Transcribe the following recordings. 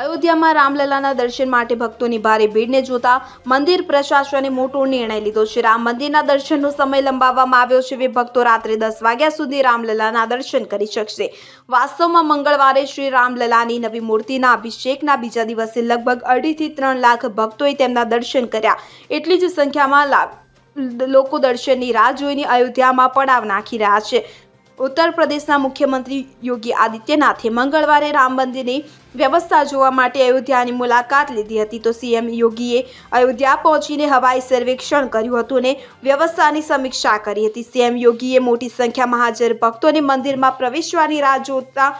અયોધ્યામાં રામલલાના દર્શન માટે ભક્તોની ભારે ભીડને જોતા મંદિર પ્રશાસને મોટો નિર્ણય લીધો છે. રામ મંદિરના દર્શનનો સમય લંબાવવામાં આવ્યો છે. હવે ભક્તો રાત્રે દસ વાગ્યા સુધી રામલલાના દર્શન કરી શકશે. વાસ્તવમાં મંગળવારે શ્રી રામલલાની નવી મૂર્તિના અભિષેકના બીજા દિવસે લગભગ અઢીથી ત્રણ લાખ ભક્તોએ તેમના દર્શન કર્યા. એટલી જ સંખ્યામાં લાખ લોકો દર્શનની રાહ જોઈને અયોધ્યામાં પડાવ નાખી રહ્યા છે. ઉત્તર પ્રદેશના મુખ્યમંત્રી યોગી આદિત્યનાથે મંગળવારે રામ મંદિરની વ્યવસ્થા જોવા માટે અયોધ્યાની મુલાકાત લીધી હતી. તો સીએમ યોગીએ અયોધ્યા પહોંચીને હવાઈ સર્વેક્ષણ કર્યું હતું અને વ્યવસ્થાની સમીક્ષા કરી હતી. સીએમ યોગીએ મોટી સંખ્યામાં હાજર ભક્તોને મંદિરમાં પ્રવેશવાની રાહ જોતા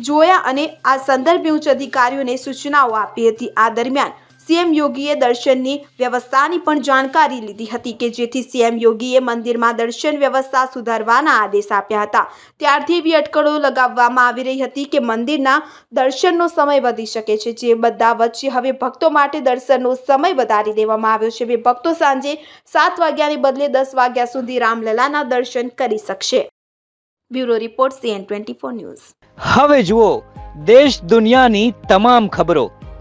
જોયા અને આ સંદર્ભે ઉચ્ચ અધિકારીઓને સૂચનાઓ આપી હતી. આ દરમિયાન સીએમ યોગીએ દર્શનની વ્યવસ્થાની પણ જાણકારી લીધી હતી કે જેથી સીએમ યોગીએ મંદિરમાં દર્શન વ્યવસ્થા સુધારવાના આદેશ આપ્યા હતા. ત્યારથી એવી અટકળો લગાવવામાં આવી રહી હતી કે મંદિરના દર્શનનો સમય વધી શકે છે. જે બધા વચ્ચે હવે ભક્તો માટે દર્શનનો સમય વધારી દેવામાં આવ્યો છે. હવે ભક્તો સાંજે સાત વાગ્યાને બદલે દસ વાગ્યા સુધી રામલલાના દર્શન કરી શકશે. Bureau report CN twenty four news. હવે જુઓ, દેશ દુનિયાની તમામ ખબરો.